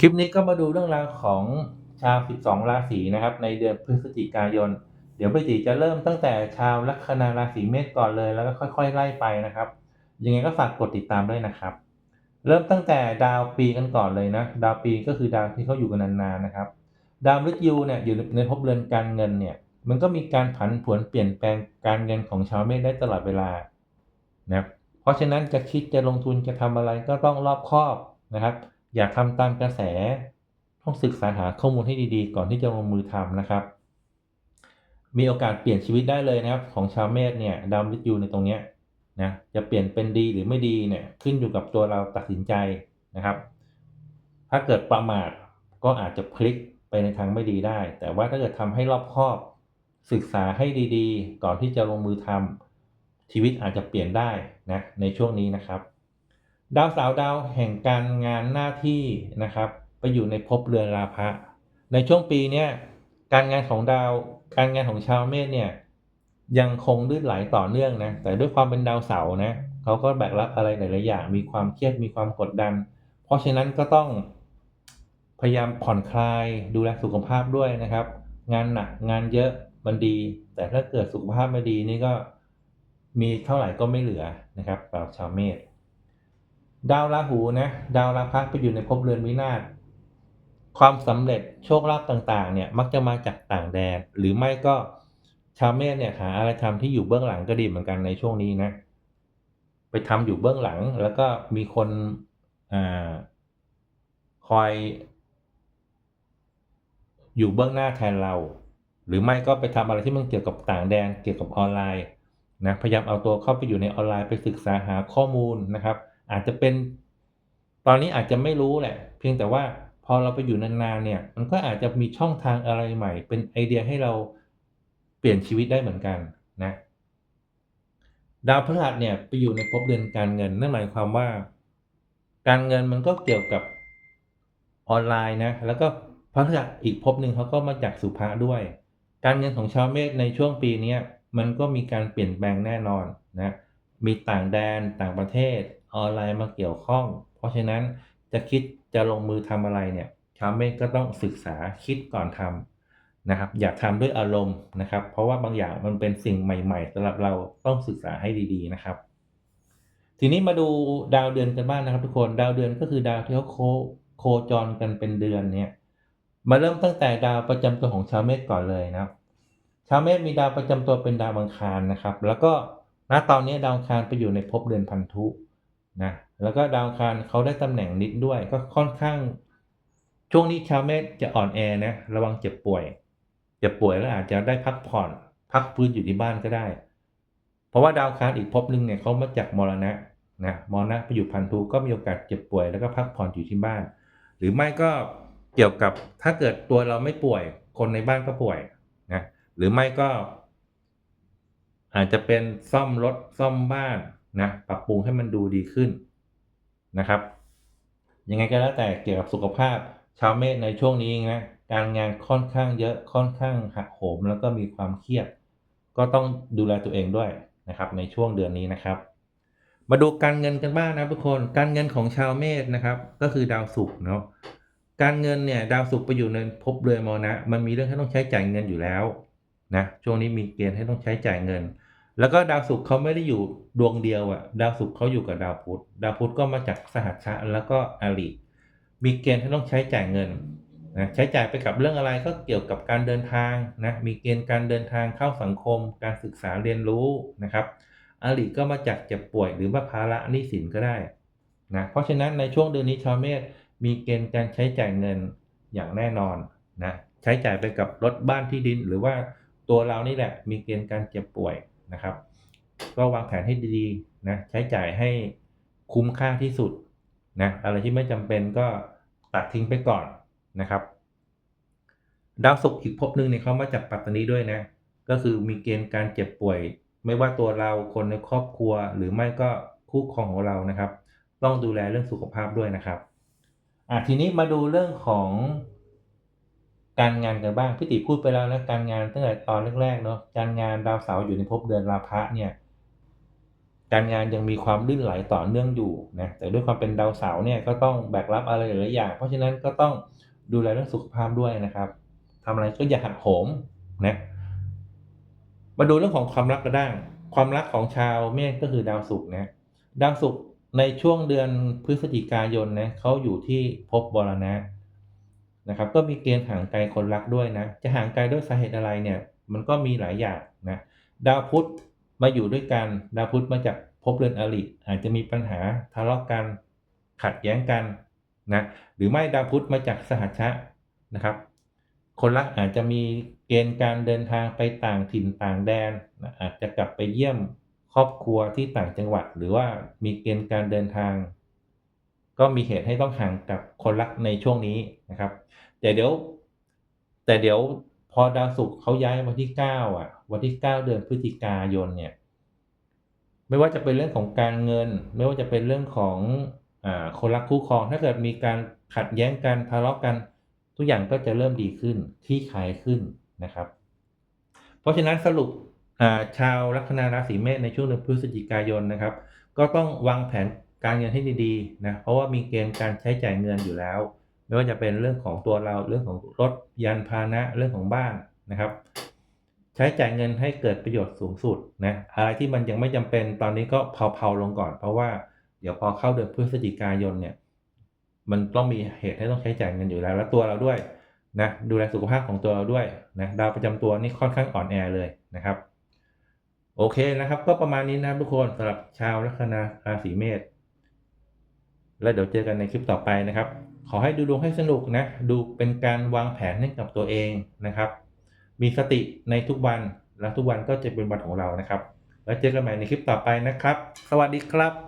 คลิปนี้ก็มาดูเรื่องราวของชาว 12 ราศีนะครับ ในเดือนพฤศจิกายน เดี๋ยวพี่ติจะเริ่มตั้งแต่ชาวลัคนาราศีเมษก่อนเลยแล้วก็ค่อยๆ ไล่ไปนะครับ ยังไงก็ฝากกดติดตามด้วยนะครับ เริ่มตั้งแต่ดาวปีกันก่อนเลยนะ ดาวปีก็คือดาวที่เขาอยู่กันนานๆนะครับ ดาวมฤตยูเนี่ยอยู่ในภพเรือนการเงินเนี่ย มันก็มีการผันผวนเปลี่ยนแปลงการเงินของชาวเมษได้ตลอดเวลานะครับ เพราะฉะนั้นจะคิดจะลงทุนจะทำอะไรก็ต้องรอบคอบนะครับ อย่าทำตามกระแส ต้องศึกษาหาข้อมูลให้ดีๆ ก่อนที่จะลงมือทำนะครับ มีโอกาสเปลี่ยนชีวิตได้เลยนะครับ ของชาวเมษเนี่ยดาวมฤตยูในตรงเนี้ยนะจะเปลี่ยนเป็นดีหรือไม่ดีเนี่ยขึ้นอยู่กับตัวเราตัดสินใจนะครับ ถ้าเกิดประมาทก็อาจจะพลิกไปในทางไม่ดีได้ แต่ว่าถ้าเกิดทำให้รอบคอบศึกษาให้ดีๆ ก่อนที่จะลงมือทำชีวิตอาจจะเปลี่ยนได้นะในช่วงนี้นะครับ ดาวเสาวดาวแห่งการงานหน้าที่นะครับ ไปอยู่ในภพเรือราพะ ในช่วงปีเนี้ยการงานของดาวการงานของชาวเมษเนี่ยยังคงลื่นไหลต่อเนื่องนะแต่ด้วยความเป็นดาวเสาร์นะเขาก็แบกรับอะไรหลายๆอย่างมีความเครียดมีความกดดัน เพราะฉะนั้นก็ต้องพยายามผ่อนคลายดูแลสุขภาพด้วยนะครับ งานหนักงานเยอะมันดี แต่ถ้าเกิดสุขภาพไม่ดีนี่ก็มีเท่าไหร่ก็ไม่เหลือนะครับสำหรับชาวเมษ ดาวราหูนะดาวราพะไปอยู่ในภพเรือนวินาศความสำเร็จโชคลาภต่างๆ เนี่ยมักจะมาจากต่างแดน หรือไม่ก็ชาวเมษเนี่ยหาอะไรทำที่อยู่เบื้องหลังก็ดีเหมือนกันในช่วงนี้นะไปทำอยู่เบื้องหลังแล้วก็มีคนอ่าคอย อยู่เบื้องหน้าแทนเรา หรือไม่ก็ไปทำอะไรที่มันเกี่ยวกับต่างแดนเกี่ยวกับออนไลน์นะพยายามเอาตัวเข้าไปอยู่ในออนไลน์ไปศึกษาหาข้อมูลนะครับ อาจจะเป็น ตอนนี้อาจจะไม่รู้แหละ เพียงแต่ว่าพอเราไปอยู่นานๆเนี่ยมันก็อาจจะมีช่องทางอะไรใหม่ เป็นไอเดียให้เราเปลี่ยนชีวิตได้เหมือนกันนะดาวพฤหัสเนี่ยไปอยู่ในภพเรือนการเงินนั่นหมายความว่า การเงินมันก็เกี่ยวกับออนไลน์นะแล้วก็พฤหัสอีกภพหนึ่งเขาก็มาจากสุภะด้วย การเงินของชาวเมษในช่วงปีนี้มันก็มีการเปลี่ยนแปลงแน่นอนนะมีต่างแดนต่างประเทศ ออนไลน์มาเกี่ยวข้อง เพราะฉะนั้นจะคิดจะลงมือทำอะไรเนี่ยชาวเมษก็ต้องศึกษาคิดก่อนทำนะครับอย่าทำด้วยอารมณ์นะครับ เพราะว่าบางอย่างมันเป็นสิ่งใหม่ๆสำหรับเราต้องศึกษาให้ดีๆนะครับ ทีนี้มาดูดาวเดือนกันบ้างนะครับ ทุกคนดาวเดือนก็คือดาวที่เขาโคโคจรกันเป็นเดือนเนี่ยมาเริ่มตั้งแต่ดาวประจำตัวของชาวเมษก่อนเลยนะครับชาวเมษมีดาวประจำตัวเป็นดาวอังคารนะครับ แล้วก็ณตอนนี้ดาวอังคารไปอยู่ในภพเดือนพันธุ นะแล้วก็ดาวคารเขาได้ตำแหน่งนิดด้วยก็ค่อนข้าง ช่วงนี้ชาวเมษจะอ่อนแอนะระวังเจ็บป่วยเจ็บป่วยแล้วอาจจะได้พักผ่อน พักฟื้นอยู่ที่บ้านก็ได้ เพราะว่าดาวคารอีกภพหนึ่งเนี่ยเขามาจากมรณะนะมรณะไปอยู่พันธุก็มีโอกาสเจ็บป่วยแล้วก็พักผ่อนอยู่ที่บ้าน หรือไม่ก็เกี่ยวกับถ้าเกิดตัวเราไม่ป่วย คนในบ้านก็ป่วยนะหรือไม่ก็ อาจจะเป็นซ่อมรถซ่อมบ้าน นะปรับปรุงให้มันดูดีขึ้นนะครับยังไงก็แล้วแต่เกี่ยวกับสุขภาพ ชาวเมษในช่วงนี้นะการงานค่อนข้างเยอะค่อนข้างหักโหมแล้วก็มีความเครียด ก็ต้องดูแลตัวเองด้วยนะครับในช่วงเดือนนี้นะครับ มาดูการเงินกันบ้างนะทุกคนการเงินของชาวเมษนะครับ ก็คือดาวศุกร์เนาะการเงินเนี่ยดาวศุกร์ไปอยู่ในภพเรือมรณะมันมีเรื่องที่ต้องใช้จ่ายเงินอยู่แล้วนะช่วงนี้มีเกณฑ์ให้ต้องใช้จ่ายเงิน แล้วก็ดาวศุกร์เขาไม่ได้อยู่ดวงเดียวอะดาวศุกร์เขาอยู่กับดาวพุธดาวพุธก็มาจากสหัชชะแล้วก็อริมีเกณฑ์ที่ต้องใช้จ่ายเงินนะใช้จ่ายไปกับเรื่องอะไรก็เกี่ยวกับการเดินทางนะมีเกณฑ์การเดินทางเข้าสังคม การศึกษาเรียนรู้นะครับอริก็มาจากเจ็บป่วยหรือว่าภาระหนี้สินก็ได้นะเพราะฉะนั้นในช่วงเดือนนี้ชาวเมษมีเกณฑ์การใช้จ่ายเงินอย่างแน่นอนนะใช้จ่ายไปกับรถบ้านที่ดิน หรือว่าตัวเรานี่แหละมีเกณฑ์การเจ็บป่วย นะครับ ก็วางแผนให้ดีๆนะใช้จ่ายให้คุ้มค่าที่สุดนะอะไรที่ไม่จำเป็นก็ตัดทิ้งไปก่อนนะครับ ดาวศุกร์อีกภพหนึ่งเนี่ยเขามาจากปัตตานีด้วยนะ ก็คือมีเกณฑ์การเจ็บป่วย ไม่ว่าตัวเราคนในครอบครัว หรือไม่ก็คู่ครองของเรานะครับ ต้องดูแลเรื่องสุขภาพด้วยนะครับอะทีนี้มาดูเรื่องของ การงานกันบ้างพี่ติพูดไปแล้วนะการงานตั้งแต่ตอนแรกๆเนาะการงานดาวเสาร์อยู่ในภพเดือนราพะเนี่ยการงานยังมีความลื่นไหลต่อเนื่องอยู่นะแต่ด้วยความเป็นดาวเสาร์เนี่ยก็ต้องแบกรับอะไรหลายอย่าง เพราะฉะนั้นก็ต้องดูแลเรื่องสุขภาพด้วยนะครับทำอะไรก็อย่าหักโหมนะมาดูเรื่องของความรักกระด้าง ความรักของชาวเมษก็คือดาวศุกร์นะดาวศุกร์ในช่วงเดือนพฤศจิกายนนะเขาอยู่ที่ภพบรณะ นะครับก็มีเกณฑ์ห่างไกลคนรักด้วยนะ จะห่างไกลด้วยสาเหตุอะไรเนี่ยมันก็มีหลายอย่างนะดาวพุธมาอยู่ด้วยกันดาวพุธมาจากภพเรือนอริอาจจะมีปัญหาทะเลาะกันขัดแย้งกันนะหรือไม่ดาวพุธมาจากสหัชชะนะครับ คนรักอาจจะมีเกณฑ์การเดินทางไปต่างถิ่นต่างแดนนะอาจจะกลับไปเยี่ยมครอบครัวที่ต่างจังหวัด หรือว่ามีเกณฑ์การเดินทาง ก็มีเหตุให้ต้องห่างกับคนรักในช่วงนี้นะครับ แต่เดี๋ยว แต่เดี๋ยวพอดาวศุกร์เขาย้ายวันที่เก้าอะ วันที่เก้าเดือนพฤศจิกายนเนี่ย ไม่ว่าจะเป็นเรื่องของการเงิน ไม่ว่าจะเป็นเรื่องของอคนรักคู่ครอง ถ้าเกิดมีการขัดแย้งกันทะเลาะกัน ทุกอย่างก็จะเริ่มดีขึ้นที่คลายขึ้นนะครับ เพราะฉะนั้นสรุปชาวลัคนาราศีเมษในช่วงเดือนพฤศจิกายนนะครับ ก็ต้องวางแผน การเงินให้ดีๆนะเพราะว่ามีเกณฑ์การใช้จ่ายเงินอยู่แล้ว ไม่ว่าจะเป็นเรื่องของตัวเราเรื่องของรถยานพาหนะเรื่องของบ้านนะครับ ใช้จ่ายเงินให้เกิดประโยชน์สูงสุดนะอะไรที่มันยังไม่จำเป็นตอนนี้ก็เผาๆลงก่อน เพราะว่าเดี๋ยวพอเข้าเดือนพฤศจิกายนเนี่ยมันต้องมีเหตุให้ต้องใช้จ่ายเงินอยู่แล้ว แล้วตัวเราด้วยนะดูแลสุขภาพของตัวเราด้วยนะดาวประจำตัวนี่ค่อนข้างอ่อนแอเลยนะครับ โอเคนะครับ ก็ประมาณนี้นะทุกคนสำหรับชาวลัคนาราศีเมษ แล้วเดี๋ยวเจอกันในคลิปต่อไปนะครับ ขอให้ดูดวงให้สนุกนะ ดูเป็นการวางแผนให้กับตัวเองนะครับ มีสติในทุกวันและทุกวันก็จะเป็นวันของเรานะครับ แล้วเจอกันใหม่ในคลิปต่อไปนะครับ สวัสดีครับ